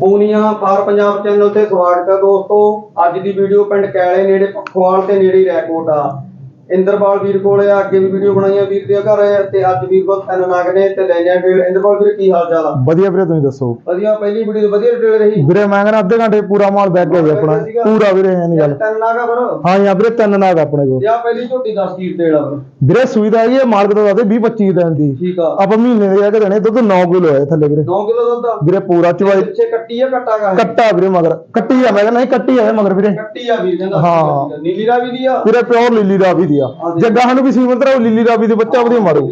Punia for Punjab channel ਤੇ ਸਵਾਗਤ ਹੈ ਦੋਸਤੋ। ਅੱਜ ਦੀ ਵੀਡੀਓ ਪਿੰਡ ਕੈਲੇ ਨੇੜੇ, ਪਖਵਾਲ ਤੇ ਨੇੜੇ ਹੀ ਰੈਕੋਟ ਆ। ਇੰਦਰਪਾਲ ਵੀਰ ਕੋਲੇ ਆ ਅੱਗੇ ਵੀ ਵੀਡੀਓ ਬਣਾਈਆਂ ਵੀਰ ਦੇ ਘਰ ਤੇ ਅੱਜ ਵੀਰ ਕੋਲ ਤਿੰਨ ਨਗ ਨੇ ਤੇ ਲੈ ਜਾ ਵੀਰ ਇੰਦਰਪਾਲ ਵੀਰ ਕੀ ਹਾਲ ਚਾਲ ਆ? ਵਧੀਆ ਵੀਰੇ ਤੁਸੀਂ ਦੱਸੋ? ਵਧੀਆ ਪਹਿਲੀ ਵੀਡੀਓ ਵਧੀਆ ਡਿਟੇਲ ਰਹੀ। ਵੀਰੇ ਮੈਂ ਕਹਿੰਦਾ ਅੱਧੇ ਘੰਟੇ ਪੂਰਾ ਮਾਲ ਬੈਗ ਗਿਆ ਆਪਣਾ। ਪੂਰਾ ਵੀਰੇ ਐ ਨਹੀਂ ਗੱਲ। ਤਿੰਨ ਨਾਗਾ ਫਿਰ। ਹਾਂ ਯਾ ਵੀਰੇ ਤਿੰਨ ਨਾਗ ਆਪਣੇ ਕੋਲ। ਜਾਂ ਪਹਿਲੀ ਝੋਟੀ 10 ਕੀਰ ਦੇਲਾ ਫਿਰ। ਵੀਰੇ ਸੁਵਿਧਾ ਹੈਗੀ ਹੈ ਮਾਲਕ ਤੋਂ ਦੱਸਦੇ 20 25 ਦਿਨ ਦੀ। ਠੀਕ ਆ। ਆਪਾਂ ਮਹੀਨੇ ਦੇ ਜਾ ਕੇ ਦੇਣੇ ਦੁੱਧ 9 ਕਿਲੋ ਹੈ ਥੱਲੇ ਵੀਰੇ। 9 ਕਿਲੋ ਦੁੱਧ ਆ। ਵੀਰੇ ਪੂਰਾ ਚਵਾਈ ਪਿੱਛੇ ਕੱਟੀ ਆ ਕੱਟਾਗਾ ਕੱਟਾ ਵੀਰੇ ਮਗਰ। ਕੱਟੀ ਆ ਮੈਂ ਕਹਿੰਦਾ ਨਹੀਂ ਕੱਟੀ ਆ ਮਗਰ ਵੀਰੇ। ਕੱਟੀ ਆ ਵੀਰ ਹਾਂ। ਨੀਲੀ ਰਾਵੀ ਦੀ ਆ। ਵੀਰੇ ਪਿਓਰ ਲੀਲੀ ਰਾਵੀ ਦੀ। ਆ। ਜੱਗਾ ਸਾਨੂੰ ਵੀ ਸੀਮਤ ਰਾਓ ਲੀਲੀ ਰਾਵੀ ਦੇ ਬੱਚਾ ਵਧੀਆ ਮਾਰੂ।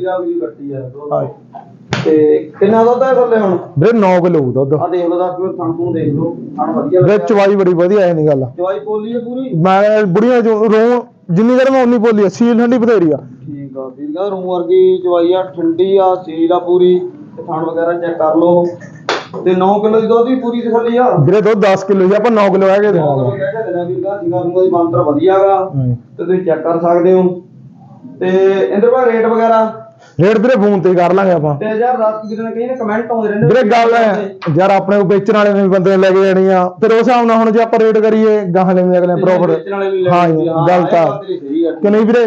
ਤੇ ਕਿੰਨਾ ਦੁੱਧ ਹੈ ਥੱਲੇ ਹੁਣ? ਵੀਰੇ 9 ਕਿਲੋ ਦੁੱਧ। ਆ ਦੇਖ ਲਓ ਦਾ ਕੋਈ ਥਣ ਨੂੰ ਦੇਖ ਲਓ। ਥਣ ਵਧੀਆ ਵੀਰੇ ਚਵਾਈ ਬੜੀ ਵਧੀਆ ਐ ਨਹੀਂ ਗੱਲ। ਚਵਾਈ ਪੋਲੀ ਹੈ ਪੂਰੀ? ਮੈਂ ਬੁੜੀਆਂ ਜੋ ਰੋ ਜਿੰਨੀ ਦੇਰ ਮੈਂ ਉਨੀ ਬੋਲੀ ਆ ਸੀਲ ਠੰਡੀ ਬਥੇਰੀ ਆ। ਠੀਕ ਆ ਵੀਰ ਕਹਿੰਦਾ ਰੂਮ ਵਰਗੀ ਚਵਾਈ ਆ ਠੰਡੀ ਆ ਸੀਲ ਆ ਪੂਰੀ। ਤੇ ਥਣ ਵਗੈਰਾ ਚੈੱਕ ਕਰ ਲਓ। ਤੇ 9 ਕਿਲੋ ਦੀ ਦੁੱਧ ਵੀ ਪੂਰੀ ਤਸੱਲੀ ਆ। ਵੀਰੇ ਦੁੱਧ 10 ਕਿਲੋ ਸੀ ਆਪਾਂ 9 ਕਿਲੋ ਹੈਗੇ ਦੇਵਾਂਗੇ ਦੀ ਮੰਤਰ ਵਧੀਆਗਾ ਹਾਂ। ਤੇ ਤੁਸੀਂ ਚੈੱਕ ਕਰ ਸਕਦੇ ਹੋ। ਤੇ ਇੰਦਰਪਾ ਰੇਟ ਵਗੈਰਾ? ਰੇਟ ਵੀਰੇ ਫੋਨ ਤੇ ਕਰ ਲਾਂਗੇ ਆਪਾਂ। ਤੇ ਯਾਰ ਦੱਸ ਕਿ ਦਿਨ ਕਈ ਨੇ ਕਮੈਂਟ ਆਉਂਦੇ ਰਹਿੰਦੇ ਵੀਰੇ ਗੱਲ ਹੈ ਯਾਰ ਆਪਣੇ ਕੋਲ ਵੇਚਣ ਵਾਲੇ ਨੇ ਬੰਦੇ ਲੈ ਕੇ ਜਾਣੀ ਆ। ਫਿਰ ਉਸ ਹਿਸਾਬ ਨਾਲ ਹੁਣ ਜੇ ਆਪਾਂ ਰੇਟ ਕਰੀਏ ਗਾਹਾਂ ਨੇ ਅਗਲੇ ਪ੍ਰੋਫਿਟ ਹਾਂ ਗੱਲ ਤਾਂ ਕਿ ਨਹੀਂ ਵੀਰੇ?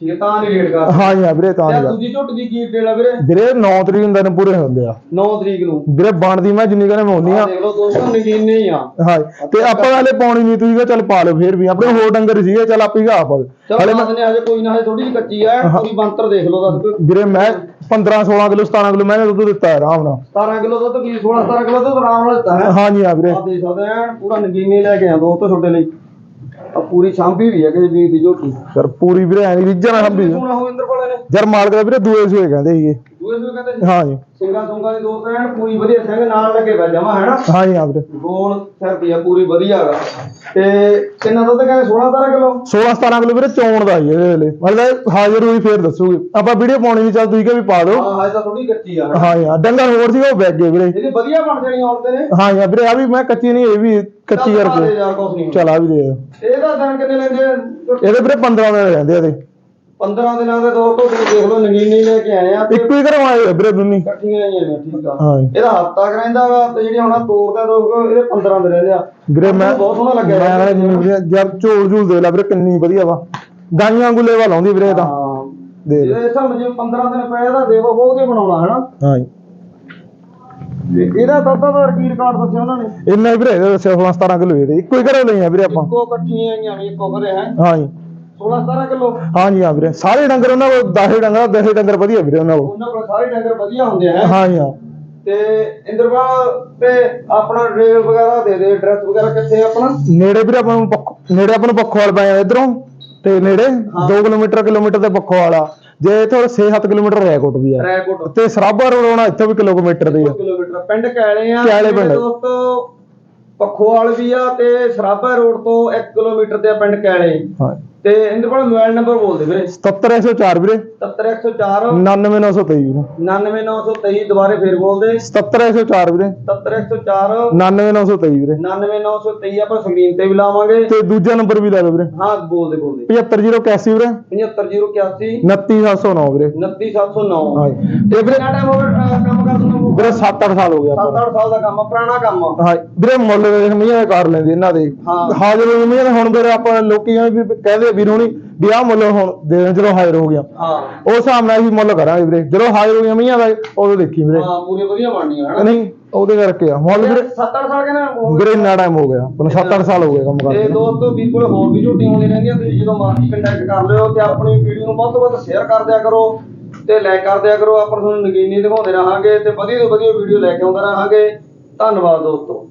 ਠੀਕ ਹੈ ਤਾਂ ਨਹੀਂ ਰੇਟ ਕਰ। ਹਾਂ ਜੀ ਹਾਂ ਵੀਰੇ ਤਾਂ ਨਹੀਂ ਦੂਜੀ ਝੁੱਟ ਦੀ ਕੀ ਡੇਲ ਆ ਵੀਰੇ? ਵੀਰੇ 9 ਤਰੀਕ ਨੇ ਪੂਰੇ ਹੁੰਦੇ ਆ। 9 ਤਰੀਕ ਨੂੰ। ਵੀਰੇ ਬਣਦੀ ਮੈਂ ਜਿੰਨੀ ਕਹਿੰਦੇ ਮੈਂ ਆ। ਆ ਦੇਖ ਲਓ ਦੋਸਤੋ ਨਗੀਨੇ ਹੀ ਆ। ਹਾਂ ਤੇ ਆਪਾਂ ਹਲੇ ਪਾਉਣੀ ਨਹੀਂ ਤੁਸੀਂ ਚੱਲ ਪਾ ਲਓ ਫੇਰ ਵੀ। ਆਪਣੇ ਹੋਰ ਡੰਗਰ ਸੀਗੇ ਚੱਲ ਆਪੀ ਗਾ ਪਾ ਹਲੇ ਮੈਂ ਹਜੇ ਕੋਈ ਨਾ ਹਜੇ ਥੋੜੀ ਜਿਹੀ ਕੱਚੀ ਆ ਪੂਰੀ ਬੰਤਰ ਦੇਖ ਲਓ ਦੱਸ ਵੀਰੇ ਮੈਂ 15 16 ਕਿਲੋ 17 ਕਿਲੋ ਮੈਂ ਦੁੱਧ ਦਿੱਤਾ ਹੈ ਆਰਾਮ ਨਾਲ। 17 ਕਿਲੋ ਦੁੱਧ ਕੀ 16 17 ਕਿਲੋ ਦੁੱਧ ਆਰਾਮ ਨਾਲ ਦਿੱਤਾ ਹੈ। ਹਾਂ ਜੀ ਹਾਂ ਵੀਰੇ। ਆ ਦੇਖ ਸਕਦੇ ਆ ਪੂਰਾ ਨਗੀਨੇ ਲੈ ਕੇ ਆ ਦੋਸਤੋ ਤੁਹਾਡੇ ਲਈ। ਆ ਪੂਰੀ ਸ਼ਾਂਪੀ ਵੀ ਹੈ ਕਿ ਵੀਰ ਦੀ ਝੋਟੀ। ਫਿਰ ਪੂਰੀ ਵੀਰੇ ਐ ਨਹੀਂ ਰਿੱਜਣਾ ਹੰਬੀ ਸੁਣਾ ਹੋ ਇੰਦਰ ਕੋਲੇ ਨੇ? ਯਾਰ ਮਾਲਕ ਦਾ ਵੀਰੇ ਦੂਏ ਸੂਏ ਕਹਿੰਦੇ ਸੀਗੇ। ਦੂਏ ਦੂਏ ਕਹਿੰਦੇ ਸੀ, ਹਾਂ ਜੀ ਸਿੰਘਾਂ ਸੁੰਗਾਂ ਦੀ ਦੋਸਤ ਐਨ ਪੂਰੀ ਵਧੀਆ ਸਿੰਘ ਨਾਲ ਲੱਗੇ ਵਾ ਜਮਾ ਹੈ ਨਾ? ਹਾਂ ਜੀ ਹਾਂ ਵੀਰੇ। ਗੋਲ ਸਰਦੀ ਆ ਪੂਰੀ ਵਧੀਆ ਹੈਗਾ ਤੇ ਕਿੰਨਾ ਦੁੱਧ ਕਹਿੰਦੇ 16 17 ਕਿਲੋ? 16 17 ਕਿਲੋ ਵੀਰੇ ਚੋਣ ਦਾ ਹੀ ਇਹਦੇ ਵੇਲੇ ਮਤਲਬ ਹਾਜ਼ਰ ਹੋਈ ਫੇਰ ਦੱਸੂਗੀ। ਆਪਾਂ ਵੀਡੀਓ ਪਾਉਣੀ ਨਹੀਂ ਚੱਲ ਤੁਸੀਂ ਕਿ ਵੀ ਪਾ ਦਿਓ। ਹਾਂ ਹਜੇ ਤਾਂ ਥੋੜੀ ਕੱਚੀ ਆ ਹਾਂ ਯਾਰ ਡੰਗਰ ਹੋਰ ਸੀਗਾ ਉਹ ਵੈਗ ਗਏ ਵੀਰੇ। ਇਹਦੀ ਵਧੀਆ ਬਣ ਜਾਣੀ ਆਉਂਦੇ ਨੇ ਹਾਂ ਵੀਰੇ ਆ ਵੀ ਮੈਂ ਕੱਚੀ ਨਹੀਂ ਇਹ ਵੀ ਕੱਚੀ ਕਰਕੇ ਨਹੀਂ। ਚਲ ਆ ਵੀ ਦੇ। ਇਹਦਾ ਦਿਨ ਕਿੰਨੇ ਲੈਂਦੇ ਆ? ਇਹਦੇ ਵੀਰੇ 15 ਦਿਨ ਰਹਿੰਦੇ ਇਹਦੇ। 15 ਦਿਨਾਂ ਦੇ ਦੋ ਤੋਂ ਤੁਸੀਂ ਦੇਖ ਲਓ ਨਗੀਨੀ ਲੈ ਕੇ ਆਏ ਆ ਤੇ ਇੱਕੋ ਹੀ ਘਰੋਂ ਆਏ ਵੀਰੇ ਦੁੰਨੀ। ਇਕੱਠੀਆਂ ਹੀ ਆ ਠੀਕ ਆ। ਹਾਂ ਜੀ। ਇਹਦਾ ਹਫਤਾ ਰਹਿੰਦਾ ਵਾ ਤੇ ਜਿਹੜੀ ਹੁਣ ਤੋਰਦਾ ਦੋ ਇਹਦੇ 15 ਦਿਨ ਰਹਿੰਦੇ ਆ। ਵੀਰੇ ਮੈਂ ਬਹੁਤ ਸੋਹਣਾ ਲੱਗਿਆ ਮੈਂ ਕਹਿੰਦਾ ਜਿੰਨੀ ਵਧੀਆ ਯਾਰ ਝੋਲ ਝੂਲ ਦੇ ਲੈ ਵੀਰੇ ਕਿੰਨੀ ਵਧੀਆ ਵਾ। ਗਾਈਆਂ ਗੁੱਲੇ ਵਾ ਲਾਉਂਦੀ ਵੀਰੇ ਇਹ ਤਾਂ। ਹਾਂ। ਦੇ ਦੇ ਜੇ ਸਮਝ 15 ਦਿਨ ਪਏ ਤਾਂ ਦੇਖੋ ਬਹੁਤ ਹੀ ਬਣਾਉਣਾ ਹੈ ਨਾ ਹਾਂ ਜੀ। ਤੇ ਇਹਦਾ ਦੁੱਧ ਦਾ ਕੀ ਰਿਕਾਰਡ ਦੱਸਿਆ ਉਹਨਾਂ ਨੇ। ਇੰਨਾ ਹੀ ਵੀਰੇ ਇਹਦੇ ਦੱਸਿਆ 16 17 ਕਿਲੋ ਇਹਦੇ। ਇੱਕੋ ਹੀ ਘਰੋਂ ਲਈਆਂ ਵੀਰੇ ਆਪਾਂ। ਇੱਕੋ ਇਕੱਠੀਆਂ ਆਈਆਂ ਵੀ ਇੱਕੋ ਘਰੇ ਹੈ? ਹਾਂ ਜੀ। 16 17 ਕਿਲੋ? ਹਾਂ ਜੀ ਹਾਂ ਵੀਰੇ। ਸਾਰੇ ਡੰਗਰ ਉਹਨਾਂ ਕੋਲ 10 ਡੰਗਰ 10 ਡੰਗਰ ਵਧੀਆ ਵੀਰੇ ਉਹਨਾਂ ਕੋਲ। ਉਹਨਾਂ ਕੋਲ ਸਾਰੇ ਡੰਗਰ ਵਧੀਆ ਹੁੰਦੇ ਆ ਹਾਂ? ਜੀ ਹਾਂ। ਤੇ ਇੰਦਰਪਾਲ ਤੇ ਆਪਣਾ ਰੇਲ ਵਗੈਰਾ ਦੇ ਦੇ ਐਡਰੈਸ ਵਗੈਰਾ ਕਿੱਥੇ ਆਪਣਾ? ਨੇੜੇ ਵੀਰੇ ਆਪਾਂ ਨੂੰ ਪੱਖ- ਨੇੜੇ ਆਪਾਂ ਨੂੰ ਪੱਖੋਵਾਲ ਪੈ ਜਾਂਦਾ ਇਧਰੋਂ ਤੇ ਨੇੜੇ 2 ਕਿਲੋਮੀਟਰ ਕਿਲੋਮੀਟਰ ਤੇ ਪੱਖੋਵਾਲ ਆ। ਜੇ ਇਥੋਂ 6-7 ਕਿਲੋਮੀਟਰ ਰੈਕੋਟ ਵੀ ਆ। ਰੈਕੋਟ। ਤੇ ਸਰਾਭਾ ਰੋਡ ਆਉਣਾ ਇੱਥੋਂ ਵੀ ਕਿਲੋਮੀਟਰ ਦੇ ਆ। ਕਿਲੋਮੀਟਰ ਪਿੰਡ ਕੈਲੇ ਆ ਕੈਲੇ ਪਿੰਡ। ਮੇਰੇ ਦੋਸਤੋ ਪਖੋਵਾਲ ਵੀ ਆ ਤੇ ਸਰਾਭਾ ਰੋਡ ਤੋਂ 1 ਕਿਲੋਮੀਟਰ ਤੇ ਆ ਪਿੰਡ ਕੈਲੇ। ਹਾਂ। ਤੇ ਇੰਦਰਪਾਲ ਮੋਬਾਈਲ ਨੰਬਰ ਬੋਲ ਦੇ ਵੀਰੇ। 77104 ਵੀਰੇ। 70104 99923 ਵੀਰੇ। 99923 ਦੁਬਾਰੇ ਫੇਰ ਬੋਲ ਦੇ। 77104 ਵੀਰੇ। 70104 99923 ਵੀਰੇ। 99923 ਆਪਾਂ ਸਕਰੀਨ ਤੇ ਵੀ ਲਾਵਾਂਗੇ। ਤੇ ਦੂਜਾ ਨੰਬਰ ਵੀ ਲੈ ਲਓ ਵੀਰੇ। ਹਾਂ ਬੋਲ ਦੇ ਬੋਲ ਦੇ। 75081 ਵੀਰੇ। 75081 29709 ਵੀਰੇ। 29709 ਹਾਂ। ਤੇ ਵੀਰੇ ਕਿੰਨਾ ਟਾਈਮ ਹੋ ਗਿਆ ਕੰਮ ਕਰਦੇ ਨੂੰ? ਵੀਰੇ 7-8 ਸਾਲ ਹੋ ਗਿਆ ਆਪਾਂ 7-8 ਸਾਲ ਦਾ ਕੰਮ ਆ ਪੁਰਾਣਾ ਕੰਮ ਹਾਂ ਵੀਰੇ ਮੁੱਲ ਵੇਖ ਮੀਆਂ ਕਰ ਲੈਂਦੇ ਇਹਨਾਂ ਦੇ। ਹਾਂ। ਹਾਜ਼ਰ ਹੋ ਮੀਆਂ ਹੁਣ ਵੀਰੇ ਆਪਾਂ ਲੋਕੀ ਕਹਿੰਦੇ ਵੀਰ ਹੁਣੀ ਵੀ ਆਹ ਮੁੱਲ ਹੁਣ ਦੇ ਦੇਣ ਜਦੋਂ ਹਾਜ਼ਰ ਹੋ ਗਿਆ। ਹਾਂ। ਉਸ ਹਿਸਾਬ ਨਾਲ ਹੀ ਮੁੱਲ ਕਰਾਂਗੇ ਵੀਰੇ। ਜਦੋਂ ਹਾਜ਼ਰ ਹੋ ਗਿਆ ਮੀਆਂ ਦਾ ਉਦੋਂ ਦੇਖੀ ਵੀਰੇ। ਹਾਂ ਪੂਰੀ ਵਧੀਆ ਬਣਨੀ ਆ ਹਨਾ। ਨਹੀਂ ਉਹਦੇ ਕਰਕੇ ਆ। ਮੁੱਲ ਵੀਰੇ 7-8 ਸਾਲ ਕਹਿੰਦਾ ਵੀਰੇ ਇੰਨਾ ਟਾਈਮ ਹੋ ਗਿਆ। ਆਪਾਂ 7-8 ਸਾਲ ਹੋ ਗਏ ਕੰਮ ਤੇ ਕਰਦੇ। ਦੋਸਤੋ ਵੀਰ ਕੋਲ ਹੋਰ ਵੀ ਝੋਟੀਆਂ ਹੁੰਦੀਆਂ ਰਹਿੰਦੀਆਂ ਤੁਸੀਂ ਜਦੋਂ ਮਰਜ਼ੀ ਕੰਟੈਕਟ ਕਰ ਲਿਓ ਤੇ ਆਪਣੀ ਵੀਡੀਓ ਨੂੰ ਵੱਧ ਤੋਂ ਵੱਧ ਸ਼ੇਅਰ ਕਰ ਦਿਆ ਕਰੋ ਤੇ ਲਾਈਕ ਕਰ ਦਿਆ ਕਰੋ। ਆਪਾਂ ਤੁਹਾਨੂੰ ਨਗੀਨੀ ਦਿਖਾਉਂਦੇ ਰਹਾਂਗੇ ਤੇ ਵਧੀਆ ਤੋਂ ਵਧੀਆ ਵੀਡੀਓ ਲੈ ਕੇ ਆਉਂਦੇ ਰਹਾਂਗੇ। ਧੰਨਵਾਦ ਦੋਸਤੋ।